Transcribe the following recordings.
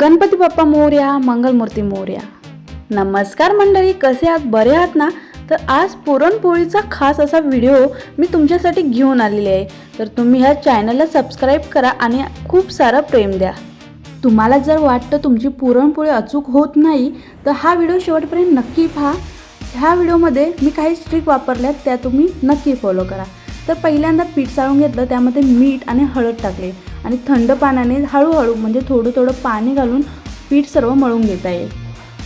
गणपती बाप्पा मोर्या मंगलमूर्ती मोर्या. नमस्कार मंडळी कसे आहात? बरे आहात ना? तर आज पुरणपोळीचा खास असा व्हिडिओ मी तुमच्यासाठी घेऊन आलेली आहे. तर तुम्ही ह्या चॅनलला सबस्क्राईब करा आणि खूप सारं प्रेम द्या. तुम्हाला जर वाटतं तुमची पुरणपोळी अचूक होत नाही तर हा व्हिडिओ शेवटपर्यंत नक्की पहा. ह्या व्हिडिओमध्ये मी काही ट्रिक वापरल्यात त्या तुम्ही नक्की फॉलो करा. तर पहिल्यांदा पीठ चाळून घेतलं त्यामध्ये मीठ आणि हळद टाकले. आणि थंड पाण्याने हळूहळू म्हणजे थोडं थोडं पाणी घालून पीठ सर्व मळून घेता येईल.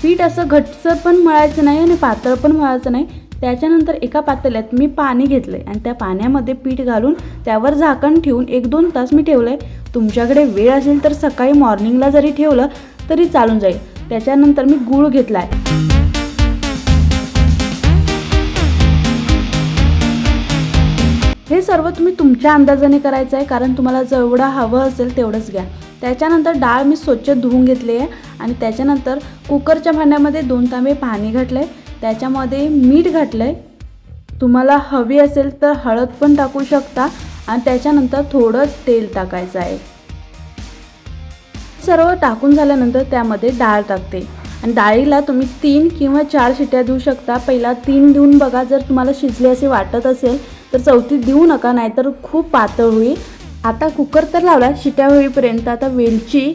पीठ असं घटसर पण मळायचं नाही आणि पातळ पण मळायचं नाही. त्याच्यानंतर एका पातेल्यात मी पाणी घेतलं आहे आणि त्या पाण्यामध्ये पीठ घालून त्यावर झाकण ठेवून एक दोन तास मी ठेवलं आहे तुमच्याकडे वेळ असेल तर सकाळी मॉर्निंगला जरी ठेवलं तरी चालून जाईल. त्याच्यानंतर मी गूळ घेतला आहे सर्व तुम्ही तुमच्या अंदाजाने करायचं आहे कारण तुम्हाला जेवढं हवं असेल तेवढंच घ्या. त्याच्यानंतर डाळ मी स्वच्छ धुवून घेतली आहे आणि त्याच्यानंतर कुकरच्या भांड्यामध्ये दोन तांबे पाणी घातलं आहे त्याच्यामध्ये मीठ घातलं आहे तुम्हाला हवी असेल तर हळद पण टाकू शकता आणि त्याच्यानंतर थोडं तेल टाकायचं आहे. सर्व टाकून झाल्यानंतर त्यामध्ये डाळ टाकते. आणि डाळीला तुम्ही तीन किंवा चार शिट्या देऊ शकता. पहिला तीन देऊन बघा जर तुम्हाला शिजले असे वाटत असेल तर चौथी देऊ नका नाहीतर खूप पातळ होईल. आता कुकर तर लावला शिट्या होईपर्यंत आता वेलची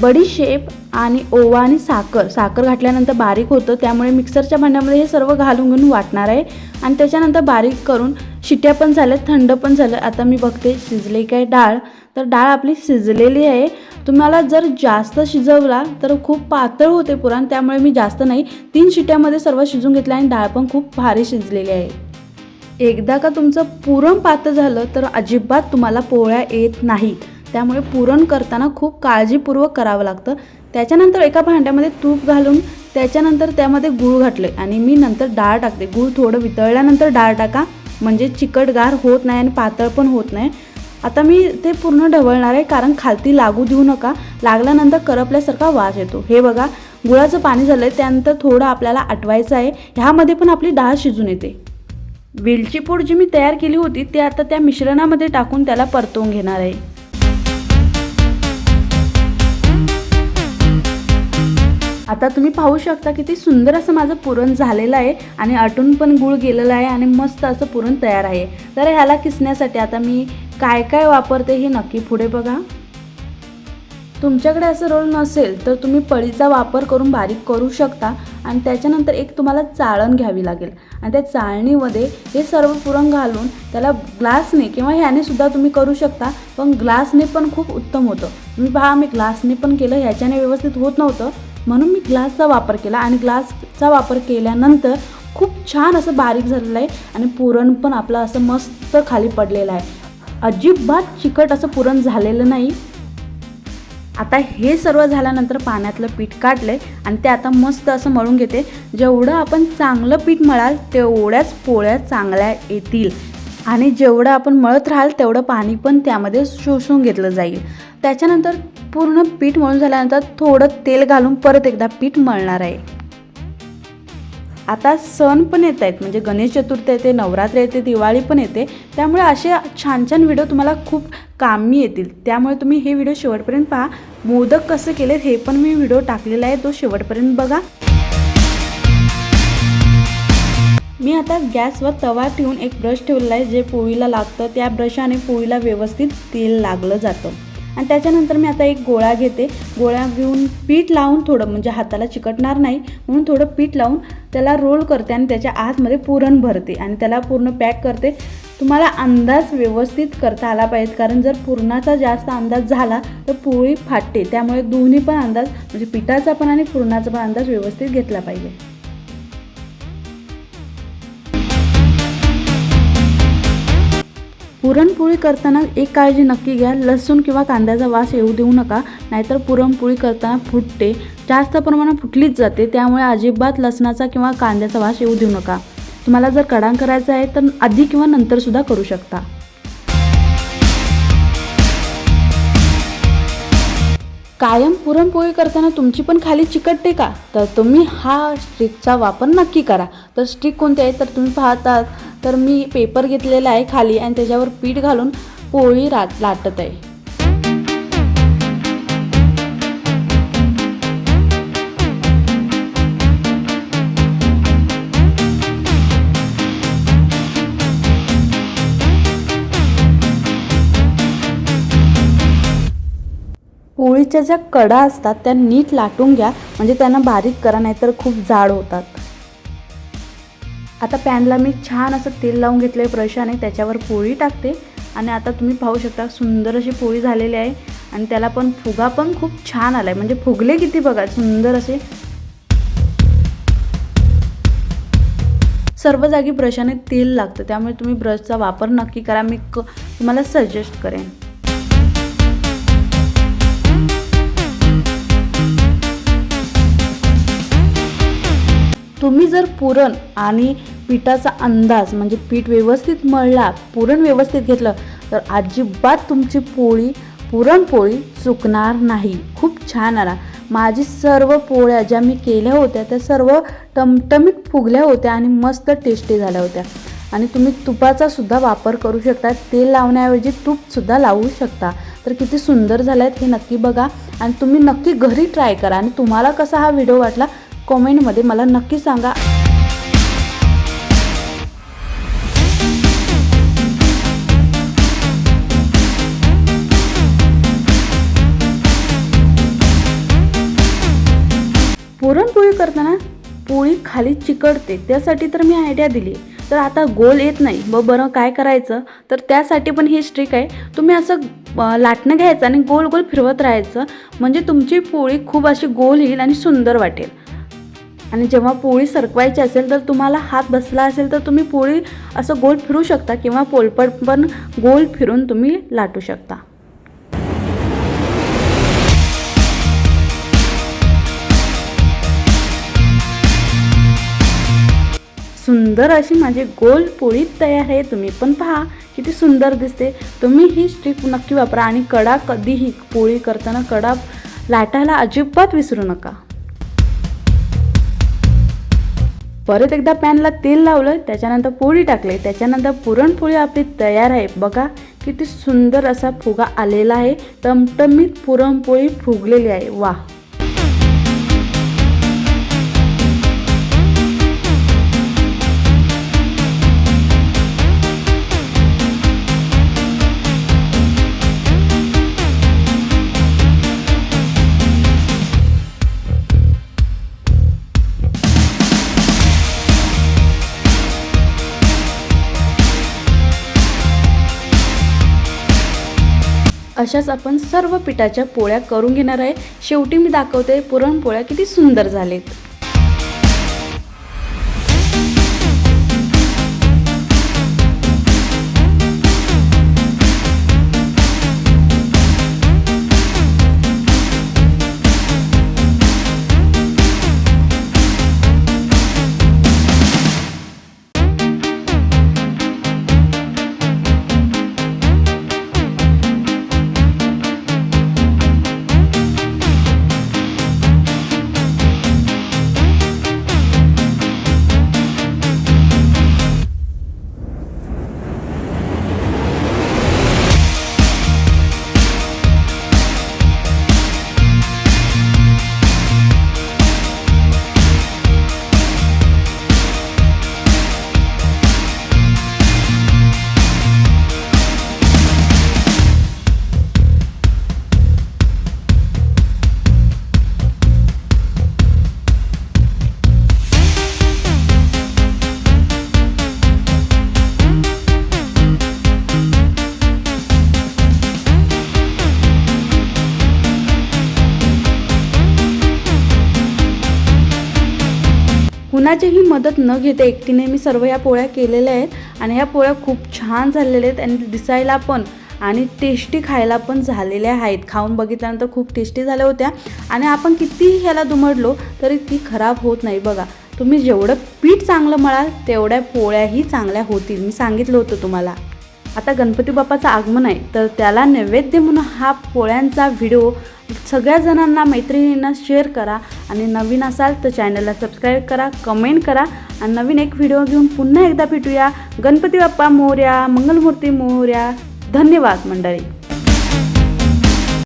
बडीशेप आणि ओवा आणि साखर साखर घातल्यानंतर बारीक होतं त्यामुळे मिक्सरच्या भांड्यामध्ये हे सर्व घालून घेऊन वाटणार आहे. आणि त्याच्यानंतर बारीक करून शिट्या पण झाल्या थंड पण झालं आता मी बघते शिजले काय डाळ? तर डाळ आपली शिजलेली आहे. तुम्हाला जर जास्त शिजवला तर खूप पातळ होते पुरण त्यामुळे मी जास्त नाही. तीन शिट्यामध्ये सर्व शिजून घेतलं आणि डाळ पण खूप भारी शिजलेली आहे. एकदा का तुमचं पुरण पातळ झालं तर अजिबात तुम्हाला पोळ्या येत नाहीत त्यामुळे पुरण करताना खूप काळजीपूर्वक करावं लागतं. त्याच्यानंतर एका भांड्यामध्ये तूप घालून त्याच्यानंतर त्यामध्ये गूळ घातले आणि मी नंतर डाळ टाकते. गूळ थोडं वितळल्यानंतर डाळ टाका. म्हणजे चिकटगार होत नाही आणि पातळ पण होत नाही. आता मी ते पूर्ण ढवळणार आहे कारण खालती लागू देऊ नका. लागल्यानंतर करपल्यासारखा वास येतो. हे बघा गुळाचं पाणी झालं आहे त्यानंतर थोडं आपल्याला आटवायचं आहे. ह्यामध्ये पण आपली डाळ शिजून येते. वेलची पूड जी मी तयार केली होती ती आता त्या मिश्रणामध्ये टाकून त्याला परतवून घेणार आहे. आता तुम्ही पाहू शकता किती सुंदर असं माझं पुरण झालेलं आहे आणि आटून पण गुळ गेलेलं आहे आणि मस्त असं पुरण तयार आहे. तर ह्याला किसण्यासाठी आता मी काय काय वापरते हे नक्की पुढे बघा. तुमच्याकडे असं रोल नसेल तर तुम्ही पळीचा वापर करून बारीक करू शकता आणि त्याच्यानंतर एक तुम्हाला चाळण घ्यावी लागेल. आणि त्या चाळणीमध्ये हे सर्व पुरण घालून त्याला ग्लासने किंवा ह्याने सुद्धा तुम्ही करू शकता पण ग्लासने पण खूप उत्तम होतं. तुम्ही पहा मी ग्लासने पण केलं ह्याच्याने व्यवस्थित होत नव्हतं. म्हणून मी ग्लासचा वापर केला आणि ग्लासचा वापर केल्यानंतर खूप छान असं बारीक झालेलं आहे आणि पुरण पण आपलं असं मस्त खाली पडलेलं आहे. अजिबात चिकट असं पुरण झालेलं नाही. आता हे सर्व झाल्यानंतर पाण्यातलं पीठ काढले आणि ते आता मस्त असं मळून घेते. जेवढं आपण चांगलं पीठ मळाल तेवढ्याच पोळ्या चांगल्या येतील. आणि जेवढं आपण मळत राहाल तेवढं पाणी पण त्यामध्ये शोषून घेतलं जाईल. त्याच्यानंतर पूर्ण पीठ मळून झाल्यानंतर थोडं तेल घालून परत एकदा पीठ मळणार आहे. आता सण पण येत आहेत म्हणजे गणेश चतुर्थी येते नवरात्र येते दिवाळी पण येते. त्यामुळे असे छान छान व्हिडिओ तुम्हाला खूप कामी येतील. त्यामुळे तुम्ही हे व्हिडिओ शेवटपर्यंत पहा. मोदक कसे केलेत हे पण मी व्हिडिओ टाकलेला आहे तो शेवटपर्यंत बघा. मी आता गॅसवर तवा ठेवून एक ब्रश ठेवलेला आहे जे पोळीला लागतं. त्या ब्रशाने पोळीला व्यवस्थित तेल लागलं जातं. आणि त्याच्यानंतर मी आता एक गोळा घेते. गोळा घेऊन पीठ लावून थोडं म्हणजे हाताला चिकटणार नाही म्हणून थोडं पीठ लावून त्याला रोल करते आणि त्याच्या आतमध्ये पुरण भरते आणि त्याला पूर्ण पॅक करते. तुम्हाला अंदाज व्यवस्थित करता आला पाहिजे कारण जर पुरणाचा जास्त अंदाज झाला तर पोळी फाटते. त्यामुळे दोन्ही पण अंदाज म्हणजे पिठाचा पण आणि पुरणाचा पण अंदाज व्यवस्थित घेतला पाहिजे. पुरणपोळी करताना एक काळजी नक्की घ्या. लसूण किंवा कांद्याचा वास येऊ देऊ नका नाहीतर पुरणपोळी करताना फुटते. जास्त प्रमाणात फुटलीच जाते त्यामुळे अजिबात लसणाचा किंवा कांद्याचा वास येऊ देऊ नका. तुम्हाला जर कडांग करायचा आहे तर आधी किंवा नंतरसुद्धा करू शकता. कायम पुरणपोळी करताना तुमची पण खाली चिकटते का तर तुम्ही हा स्टिकचा वापर नक्की करा. तर स्टिक कोणते आहे तर तुम्ही पाहतात तर मी पेपर घेतलेला आहे खाली आणि त्याच्यावर पीठ घालून पोळी रा लाटत आहे. पोळीच्या ज्या कडा असतात त्या नीट लाटून घ्या. म्हणजे त्यांना बारीक करा नाहीतर खूप जाड होतात. आता पॅनला मी छान असं तेल लावून घेतलं आहे ब्रशाने त्याच्यावर पोळी टाकते. आणि आता तुम्ही पाहू शकता सुंदर अशी पोळी झालेली आहे. आणि त्याला पण फुगा पण खूप छान आला आहे म्हणजे फुगले किती बघा सुंदर असे. सर्व जागी ब्रशाने तेल लागतं. त्यामुळे तुम्ही ब्रशचा वापर नक्की करा. मी क तुम्हाला सजेस्ट करेन. तुम्ही जर पुरण आणि पिठाचा अंदाज म्हणजे पीठ व्यवस्थित मळला पुरण व्यवस्थित घेतलं तर अजिबात तुमची पोळी पुरणपोळी चुकणार नाही. खूप छान आला. माझी सर्व पोळ्या ज्या मी केल्या होत्या त्या सर्व टमटमीत फुगल्या होत्या आणि मस्त टेस्टी झाल्या होत्या. आणि तुम्ही तुपाचा सुद्धा वापर करू शकता. तेल लावण्याऐवजी तूपसुद्धा लावू शकता. तर किती सुंदर झालं आहेत हे नक्की बघा. आणि तुम्ही नक्की घरी ट्राय करा. आणि तुम्हाला कसा हा व्हिडिओ वाटला कॉमेंटमध्ये मला नक्की सांगा. पुरणपोळी करताना पोळी खाली चिकटते त्यासाठी तर मी आयडिया दिली. तर आता गोल येत नाही. मग बरं काय करायचं? तर त्यासाठी पण ही स्ट्रिक आहे. तुम्ही असं लाटणं घ्यायचं आणि गोल गोल फिरवत राहायचं. म्हणजे तुमची पोळी खूप अशी गोल येईल आणि सुंदर वाटेल. आणि जेव्हा पोळी सरकवायची असेल तर तुम्हाला हात बसला असेल तर तुम्ही पोळी असं गोल फिरू शकता किंवा पोलपट पण गोल फिरून तुम्ही लाटू शकता. सुंदर अशी माझी गोल पोळी तयार आहे. तुम्ही पण पहा किती सुंदर दिसते. तुम्ही ही स्ट्रीप नक्की वापरा आणि कडा कधीही पोळी करताना कडा लाटायला अजिबात विसरू नका. परत एकदा पॅनला तेल लावलं त्याच्यानंतर पोळी टाकली. त्याच्यानंतर पुरणपोळी आपली तयार आहे. बघा किती सुंदर असा फुगा आलेला आहे. टमटमीत पुरणपोळी फुगलेली आहे. वा अशाच आपण सर्व पिठाच्या पोळ्या करून घेणार आहे. शेवटी मी दाखवते पुरणपोळ्या किती सुंदर झालेत. कोणाचीही मदत न घेता एकटीने मी सर्व या पोळ्या केलेल्या आहेत आणि ह्या पोळ्या खूप छान झालेल्या आहेत आणि दिसायला पण आणि टेस्टी खायला पण झालेल्या आहेत. खाऊन बघितल्यानंतर खूप टेस्टी झाल्या होत्या. आणि आपण कितीही ह्याला दुमडलो तरी ती खराब होत नाही बघा. तुम्ही जेवढं पीठ चांगलं मळाल तेवढ्या पोळ्याही चांगल्या होतील. मी सांगितलं होतं तुम्हाला. आता गणपती बाप्पाचं आगमन आहे तर त्याला नैवेद्य म्हणून हा पोळ्यांचा व्हिडिओ सगळ्या जणांना मैत्रिणींना शेअर करा. आणि नवीन असाल तर चॅनलला सबस्क्राईब करा कमेंट करा. आणि नवीन एक व्हिडिओ घेऊन पुन्हा एकदा भेटूया. गणपती बाप्पा मोर्या मंगलमूर्ती मोर्या. धन्यवाद मंडळी.